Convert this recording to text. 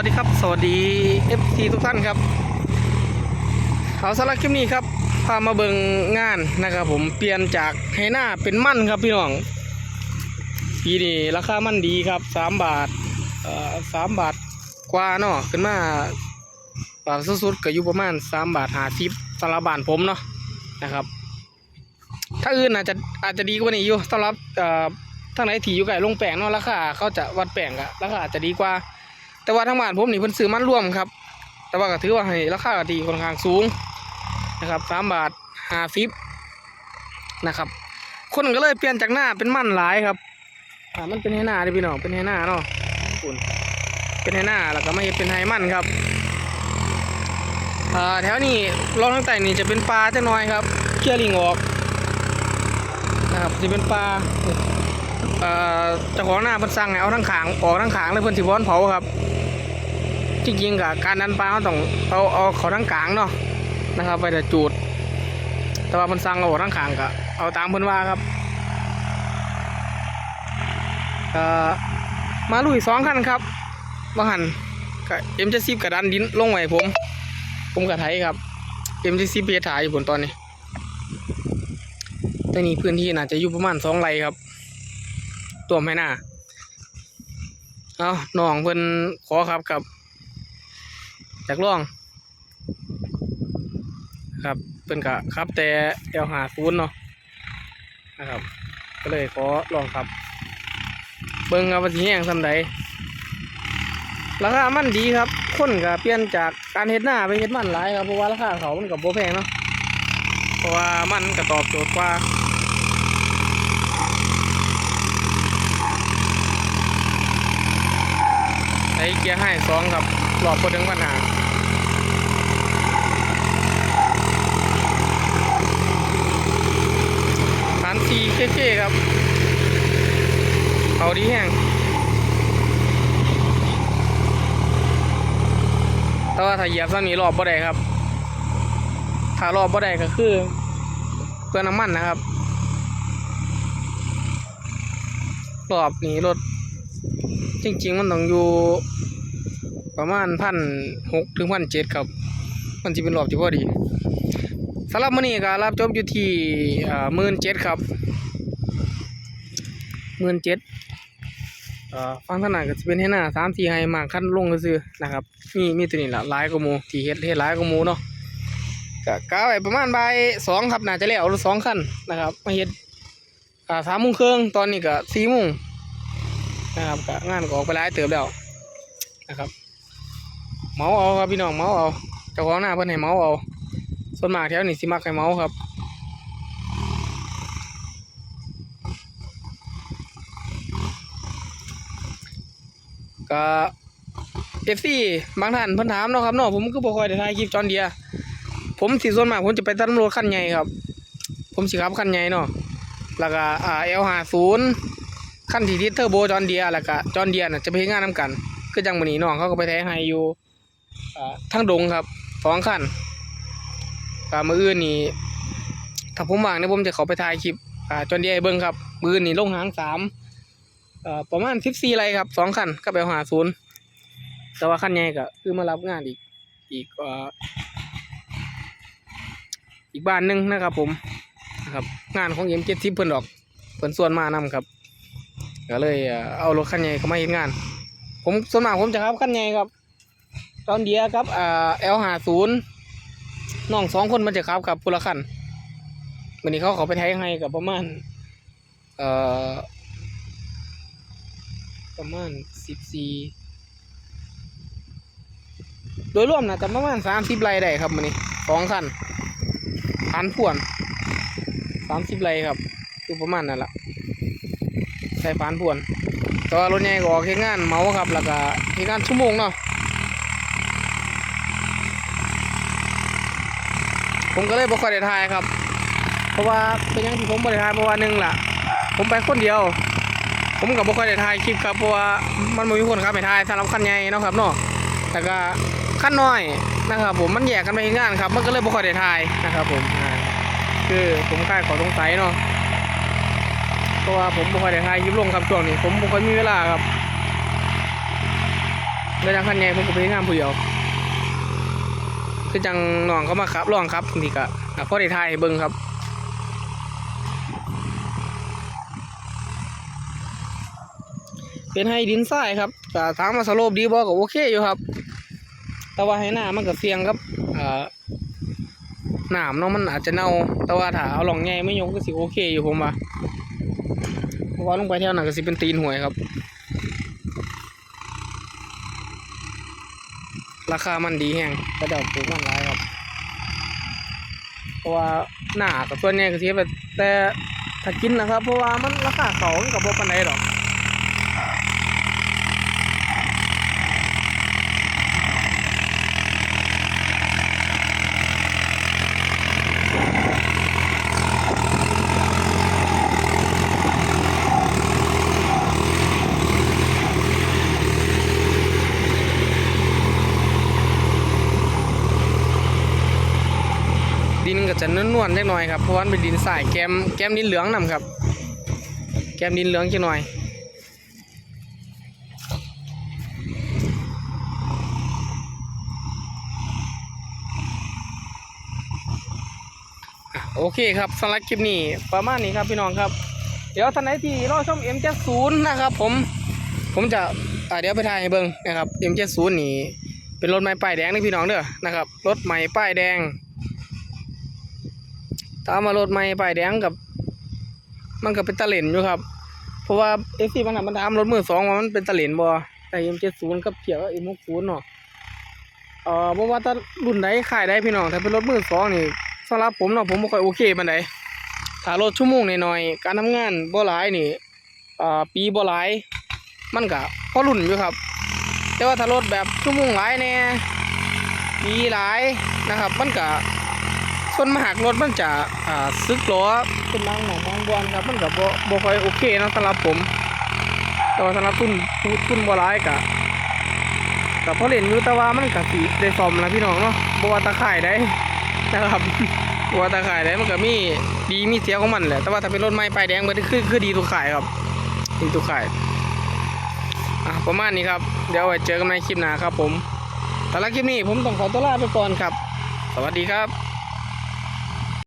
วัสดีครับ สวัสดี FC ทุกท่านครับเอาสาระคลิปนี้ครับ พามาเบิงงานนะครับผมเปลี่ยนจากให้หน้าเป็นมั่นครับพี่น้องปีนี้ราคามั่นดีครับสามบาทเอ่อสามบาทกว่าเนาะขึ้นมาบาทสุดๆก็อยู่ประมาณสามบาทหาสิบสำหรับานผมเนาะนะครับ ถ้าอื่นอาจจะอาจจะดีกว่านี้อยู่สำหรับเอ่อทางไหนที่อยู่ไกลลงแปลงเนาะราคาเขาจะวัดแปลงอะราคาอาจจะดีกว่า แต่ว่าทางบ้านผมนี่เพิ่นซื้อมันร่วมครับ แต่ว่าก็ถือว่าให้ราคาดีค่อนข้างสูงนะครับสามบาทห้าสิบนะครับ คนก็เลยเปลี่ยนจากหน้าเป็นมันหลายครับอ่ามันเป็นให้หน้าเดิพี่น้องเป็นให้หน้าเนาะคุณเป็นให้หน้าแล้วก็ไมาเฮ็ดเป็นให้มันครับอ่าแถวนี้รองทางใต้นี่จะเป็นปลาจังน้อยครับเคลียร์ลิงออกนะครับจะเป็นปลาเอ่อเจ้าของหน้าเพิ่นสั่งให้เอาทั้งขางออกทั้งขางเลยเพิ่นสิบ่อนเผาครับ จริงๆกับการดันปลาเขาต้องเอาเอาเขาทั้งกลางเนาะนะครับ ไปแต่จูด แต่ว่ามันสั่งเอาทั้งขางก็เอาตามเพิ่นว่าครับเอ่อมาลุยสองคันครับบางหันก็เอ็มจะซีบกับดันดินลงไว้ให้ผม ผมกับไทยครับเอ็มจะซีเพียถ่ายอยู่ผลตอนนี้แต่นี่พื้นที่น่าจะอยู่ประมาณสองไร่ครับ ตัวไม่น่าเอาน้องเพิ่นขอครับกับ จากล่อง ครับเป็นกะครับแต่เอลหาศูนย์เนาะนะครับ ก็เลยขอลองครับ เบิ่งครับว่าสิแห้งสำใดราคามันดีครับคนก็เปลี่ยนจากการเฮ็ดหน้าไปเฮ็ดมันหลายครับเพราะว่าราคาเขามันกับโบแพงเนาะเพราะว่ามันก็ตอบโจทย์กว่าใช้เกียร์ให้สองครับหลอดพอถึงปัญหา ฐานซี เคเคครับ เขาดีแห้งแต่ว่าถ้าเหยียบซ้ำนี้รอบบ่ได้ครับ ถ้ารอบบ่ได้ก็คือเปลือน้ำมันนะครับรอบนี้รถ จริง ๆ มันต้องอยู่ประมาณพันหกถึงพันเจ็ดครับ มันจะเป็นรอบที่พอดีสำหรับมื้อนี้ก็รับจบอยู่ที่หมื่นเจ็ดครับ หมื่นเจ็ดฟังถนัดก็จะเป็นให้หน้าสามสี่ให้มากขั้นลงก็ซื้อๆนะครับมีมีตัวนี้ละหลายกว่าหมูที่เฮ็ดเฮ็ดหลายกว่าหมูเนาะก็กาไว้ประมาณบ่ายสองครับน่าจะแล้วรถสองคันนะครับมาเฮ็ดอ่าสามโมงครึ่งตอนนี้ก็สี่โมงนะครับก็งานก็ออกไปหลายเติบแล้วนะครับเมาเอาครับพี่น้องเมาเอาเจ้าของหน้าเพิ่นให้เมาเอาส่วนมากแถวนี้สิมักไข่เมาครับ ก็เอฟซีบางท่านเพิ่นถามเนาะครับเนาะผมก็บ่ค่อยได้ถ่ายคลิปจอนเดียผมสิส่วนมากผมจะไปตัดตำรวจคันใหญ่ครับ ผมสิขับคันใหญ่เนาะแล้วก็อ่า L50 คันที่ติดเทอร์โบจอนเดียแล้วก็จอนเดียน่ะจะไปงานนํกันคือจังมื้อนี้น้องเขาก็ไปแท้ให้อยู่อ่าทางดงครับสองคันก็มืออื่นนี่ถ้าผมว่างเนี่ยผมจะเขาไปถ่ายคลิปอ่าจนเดียเบิ้งครับมืออื่นนี่ลงหางสาม ประมาณสิบสี่ไรครับสองคันก็ไปหาศูนย์แต่ว่าคันใหญ่ก็คือมารับงานอีกอีกอีกบ้านหนึ่งนะครับ ผมนะครับงานของเอ็มเจ็ดสิบเพิ่นดอกเพิ่นส่วนมานำครับก็เลยเอารถคันใหญ่เข้ามาเห็นงาน ผมส่วนมากผมจะขับคันใหญ่ครับ ตอนเดียครับเอลหาศูนย์น้องสองคนมันจะขับกับพุละคันวันนี้เขาเขาไปไทยให้กับประมาณเอ่อ ประมาณสิบสี่โดยรวมนะจะประมาณสามสิบไร่ได้ครับมันนี้สองคันพันพ่วนสามสิบไร่ครับคือประมาณนั่นแหละใช้พานพ่วนแตัวารถใหญ่ก็ออกเฮ็ดงานเมาครับ แล้วก็เฮ็ดงานชั่วโมงเนาะผมก็เลยบ่ค่อยได้ถ่ายครับ เพราะว่าเป็นย่างที่ผมบ่ได้ถ่ายเพราะว่าหนึ่งล่ะ ผมไปคนเดียว ผมก็บ่ค่อยได้ถ่ายคลิปครับเพราะว่ามันบ่มีคนครับไปถ่ายสำหรับคันใหญ่เนาะครับเนาะแต่ก็คันน้อยนะครับ ผมมันแยกกันไปงานครับ มันก็เลยบ่ค่อยได้ถ่ายนะครับ ผมคือผมค่ายขอสงสัยเนาะเพราะว่าผมบ่ค่อยได้ถ่ายคลิปลงครับช่วงนี้ ผมบ่ค่อยมีเวลาครับแล้วจังคันใหญ่ผมก็ไปงานผู้เดียวคือจังน้องเขามาขับลองครับทีก็พอได้ถ่ายเบิ่งครับ เป็นให้ดินทรายครับแต่ถามว่าสโลปดีบ่ก็โอเคอยู่ครับ แต่ว่าให้หน้ามันก็เสี่ยงครับหนามเนาะมันอาจจะเน่า แต่ว่าถ้าเอาหลองใหญ่ไม่ยกก็สิโอเคอยู่ผมว่าเพราะว่าลงไปเท่านั้นก็สิเป็นตีนหวยครับ ราคามันดีแฮงกระเดาปลูกมันหลายครับ เพราะว่าหน้ากับส่วนใหญ่ก็สิแบบแต่ถ้ากินนะครับ เพราะว่ามันราคาเขากับบ่ปานใดดอก จะนวลๆเล็กน้อยครับเพราะว่านเป็นดินทรายแกมแกมดินเหลืองนํครับ แกมดินเหลืองจังหน่อยโอเคครับสำหรับคลิปนี้ประมาณนี้ครับพี่น้องครับ เดี๋ยวท่านไหนที่รอชม M70 นะครับ ผมผมจะเดี๋ยวไปถ่ายให้เบิ่งนะครับ M70 นี่เป็นรถใหม่ป้ายแดงนะพี่น้องเด้อนะครับรถใหม่ป้ายแดง ตามมารถใหม่ป้ายแดงกับ มันก็เป็นตะเหลนอยู่ครับ เพราะว่าเอฟซีมันมันทำรถมือสองว่ามันเป็นตะเหลนบ่แต่เอ็มเจ็ดศูนย์กับเกี่ยวกับเอ็มหกศูนย์เนาะเอ่อบ่ว่าถ้ารุ่นใดขายได้พี่น้องถ้าเป็นรถมือสองนี่สำหรับผมเนาะผมบ่ค่อยโอเคปานใดถ้ารถชั่วโมงหน่อยๆการทำงานบ่หลายนี่เอ่อปีบ่หลาย มันก็พอรุ่นอยู่ครับ แต่ว่าถ้ารถแบบชั่วโมงหลายแน่ปีหลายนะครับ มันก็ ส่วนมากรถมันจะอ่าซึกล้อเป็นบางหนองบางบอนครับมันก็บ่บ่ค่อยโอเคนะสำหรับผมแต่ว่าสำหรับทุนทุนทุนบ่ร้ายกะก็พอเล่นอยู่แต่ว่ามันก็สิได้ซอมนะพี่น้องเนาะบ่ว่าตะข่ายได้นะครับบ่ว่าตะข่ายได้มันก็มีดีมีเสียของมันแหละแต่ว่าถ้าเป็นรถใหม่ป้ายแดงมันคือคือดีทุกข่ายครับดีทุกข่ายอะประมาณนี้ครับเดี๋ยวไว้เจอกันในคลิปหน้าครับผมแต่ละคลิปนี้ผมต้องขอตัวลาไปก่อนครับ สวัสดีครับ